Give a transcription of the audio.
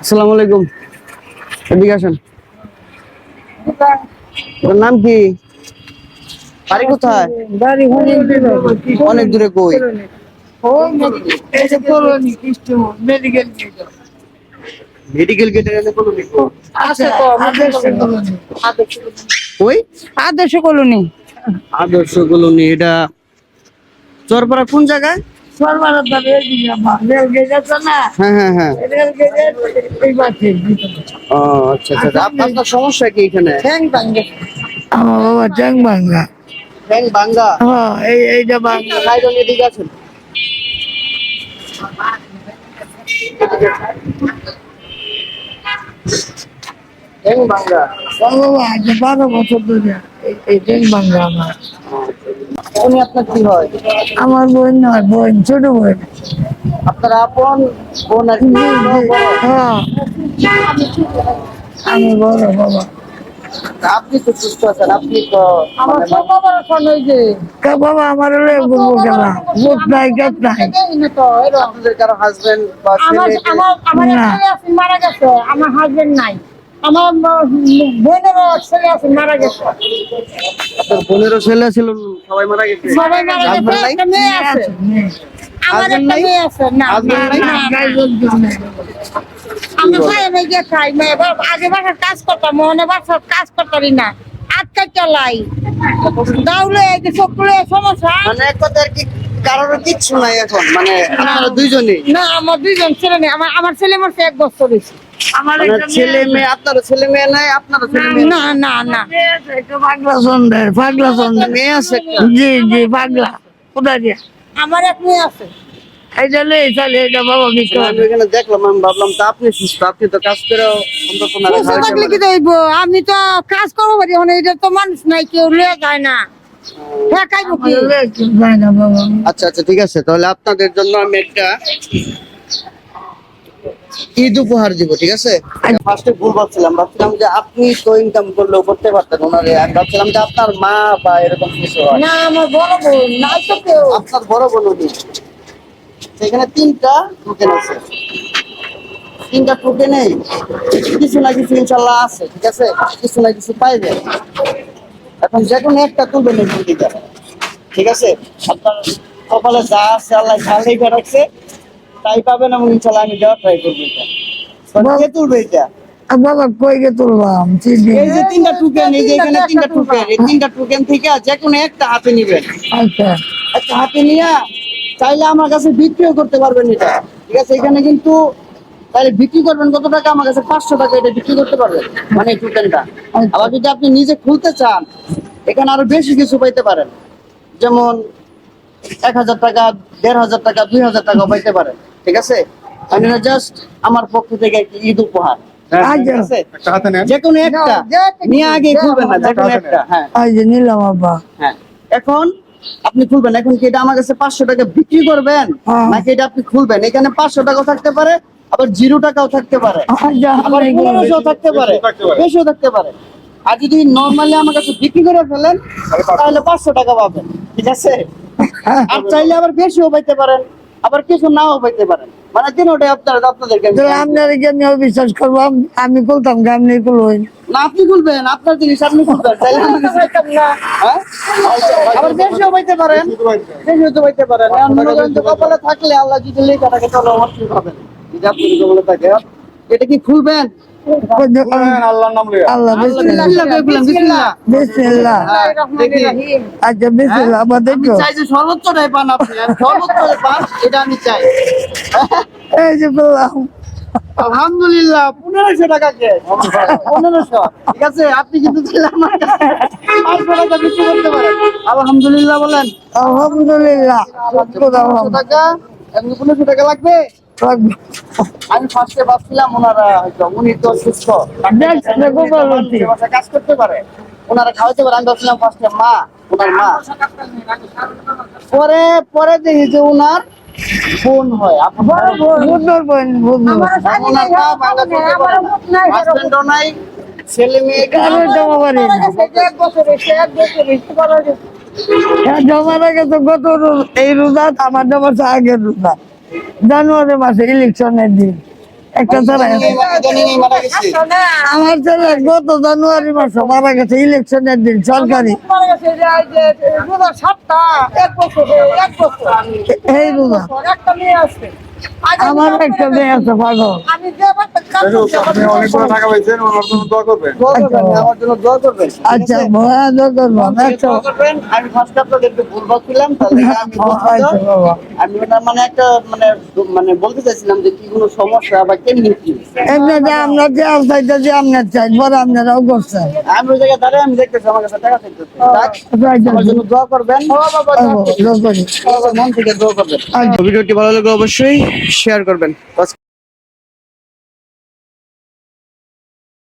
আসসালামু আলাইকুম। এদিকে আসেন। তোর নাম কি? বাড়ি কোথায়? অনেক দূরে। কই? Medical- gate. Colony Adarsh colony. Adarsh colony এটা চরপাড়া কোন জায়গায়? সরবরাহ দ্বারা রেল গেট আছে না হ্যাঁ হ্যাঁ হ্যাঁ। রেল গেটের এই পাশে ও আচ্ছা। আচ্ছা আপনার সমস্যা কি এখানে? ঠ্যাং ভাঙ্গে। আমার বাবা ঠ্যাং ভাঙ্গা ব্যাং বাঙ্গা হ্যাঁ এই এইটা ভাঙ্গা সাইডন এদিকে আছেন? ব্যাং বাঙ্গা বাবা আজ বারো বছর ধরে এই- এই ঠ্যাং ভাঙ্গা আমার। উনি আপনার কি হয়? আমার বোন নয় বোন ছোট বোন। আপনার আপন বোন আর কি? হ্যাঁ। আমি বড় বাবা। আপনি তো সুস্থ আছেন আপনি তো আমার মানে সব বাবার ফোন হয়েছে কা বাবা আমার হলে বলব কেনা বুক নাই গাছ নাই। আপনাদের কারও হাজবেন্ড বা আমার ছেলে মারা গেছে আমার হাজবেন্ড নাই। আমার বোনেরও ছেলে আছে মারা গেছে। আপনার বোনেরও ছেলে ছিল সবাই মারা গেছে? সবাই মারা গেছে একটা মেয়ে আছে। আমার একটা মেয়ে আছে না। আমরা গিয়ে খাই মেয়ে আগে বাসার কাজ করতাম মনে বাসার কাজ করতারি না। আটকা চালাই। দাউলে সকলে সমস্যা। মানে এক কথা কি কারোর কিচ্ছু নাই এখন। মানে আপনারা দুইজনেই? না আমার দুইজন ছেলে নেই। আমার আমার ছেলে মারছে এক বছর হয়েছে। ছেলে মেয়ে আপনারও ছেলে মেয়ে নাই ছেলে মেয়ে না না না। পাগলা সন্ধ্যে পাগলা সন্ধ্যে মেয়ে আছে জি জি পাগলা। কোথায় দিয়া আমার এক মেয়ে আছে। এটা বাবা আমি এখানে দেখলাম আমি ভাবলাম তো আপনি সুস্থ আপনি তো কাজ করেও অন্তত না বসে থাকলে কি দেখব আমি তো কাজ করব পারি মানে এটা তো মানুষ নাই কেউ লিয়ে যায় না। হ্যাঁ খাইবো কি? যায় না বাবা। আচ্ছা আচ্ছা ঠিক আছে তাহলে আপনাদের জন্য আমি একটা ঈদ উপহার দিব ঠিক আছে? ফার্স্টে ভুল ভাবছিলাম ভাবছিলাম যে আপনি তো ইনকাম করলেও করতে পারতেন ওনারে আমি ভাবছিলাম যে আপনার মা বা এরকম কিছু হয়। না আমার বড় বোন নাই তো কেউ। আপনার বড় বোন উনি। সেখানে তিনটা টোকেন আছে। তিনটা টোকেনেই কিছু না কিছু ইনশাল্লাহ আছে ঠিক আছে? কিছু না কিছু পাইবে এখন যে কোনো একটা তুলবেন ঠিক আছে? আপনার কপালে যা আছে আল্লাহ যা লেখা রাখছে তাই পাবেন এবং ইনশাল্লাহ আমি দেওয়ার ট্রাই করব এটা। কে তুলবে এটা? বাবা কই গে তুলবাম চিনি। এই যে তিনটা টোকেন এই যে এখানে তিনটা টোকেন এই তিনটা টোকেন থেকে যে কোনো একটা হাতে নিবেন। আচ্ছা। একটা হাতে নিয়ে চাইলে আমার কাছে বিক্রিও করতে পারবেন এটা। ঠিক আছে এখানে কিন্তু তাহলে বিক্রি করবেন কত টাকা? আমার কাছে পাঁচশো টাকা এটা বিক্রি করতে পারবেন মানে টোকেনটা আবার যদি আপনি নিজে খুলতে চান এখানে আরও বেশি কিছু পাইতে পারেন। যেমন এক হাজার টাকা দেড় হাজার টাকা দুই হাজার টাকা পাইতে পারেন ঠিক আছে? আমি জাস্ট আমার পক্ষ থেকে একটি ঈদ উপহার। একটা নিয়ে আগে খুলবেন না একটা হ্যাঁ। নিলাম আব্বা। হ্যাঁ। এখন আপনি খুলবেন এখন কি এটা আমার কাছে পাঁচশো টাকা বিক্রি করবেন? হ্যাঁ। নাকি এটা আপনি খুলবেন? এখানে পাঁচশো টাকাও থাকতে পারে আবার জিরো টাকাও থাকতে পারে। আচ্ছা আবার পনেরোশো থাকতে পারে থাকতে পারে। বেশিও থাকতে পারে। আর যদি নর্মালি আমার কাছে বিক্রি করে ফেলেন তাহলে পাঁচশো টাকা পাবেন। ঠিক আছে? আর চাইলে আবার বেশিও পাইতে পারেন আবার কিছু নাও পাইতে পারেন। মানে আপনার আপনাদেরকে আমি আপনার জন্য বিশ্বাস করব আমি খুলতাম আপনি খুলবেন না আপনি খুলবেন আপনার জিনিস আপনি খুলবেন চাইলে আমার কাছে- হ্যাঁ? আবার বেশিও পাইতে পারেন বেশি হতে পাইতে পারেন। এখন করেন যে কপালে থাকলে আল্লাহ যদি লেখা থাকে তাহলে অবশ্যই পাবেন। যদি আপনি কপালে থাকে এটা কি খুলবেন? হ্যাঁ। আচ্ছা আলহামদুলিল্লাহ পনেরোশো টাকা কে পনেরোশো ঠিক আছে আপনি কিন্তু আলহামদুলিল্লাহ বলেন আলহামদুলিল্লাহ টাকা পনেরোশো টাকা লাগবে আমি ফার্স্টে ভাবছিলাম ওনারা উনি তো সুস্থ। কাজ করতে পারে। ওনারা খাওয়াতে পারে আমি ভাবছিলাম ফার্স্টে মা ওনার মা। পরে পরে দেখি যে ওনার বোন হয়। আপন বোন। বোন। ওনার মা বাংলা চলতে পারে না। হাজবেন্ডও নাই ছেলে মেয়ে কারও জমা এক বছর এক বছর। হ্যাঁ, জমা রেখে তো গত এই রোজা আমার জমা আগের রোজা। জানুয়ারি মাসে ইলেকশনের দিন। একটা তারা গেছে। আমার ছেলে গত জানুয়ারি মাসে মারা গেছে ইলেকশনের দিন সরকারি। এই যে- এই যে দু হাজার সাতটা এক বছর এক বছর। এই রোজা। একটা মেয়ে আছে। আজ আমি আমার একটা মেয়ে আছে পাগল। আমি যে বাচ্চা কাজ করছি, আপনি অনেকগুলো টাকা পাইছেন ওনার জন্য দোয়া করবেন। আমার জন্য দোয়া করবেন। আচ্ছা ভয়া করব আমাকে একশো দোয়া করবেন। আমি ফার্স্ট আপনাদের একটু ভুল বলছিলাম তাহলে আমি দুঃখিত। আচ্ছা বাবা। আমি ওনার মানে একটা মানে মানে বলতে চাইছিলাম যে কি কোনো সমস্যা বা কেমনি কি? এমনি যে আমরা যে চাইতে যে আপনার চাই পরে আপনারাও করছেন আমি ওই জায়গায় দাঁড়ায় আমি দেখতেছি আমার কাছে টাকা চাইতেছে। যাক, আচ্ছা, আমার জন্য দোয়া করবেন। আচ্ছা, দোয়া মন থেকে দোয়া করবেন। আচ্ছা। ভিডিওটি ভালো লাগলে অবশ্যই শেয়ার করবেন।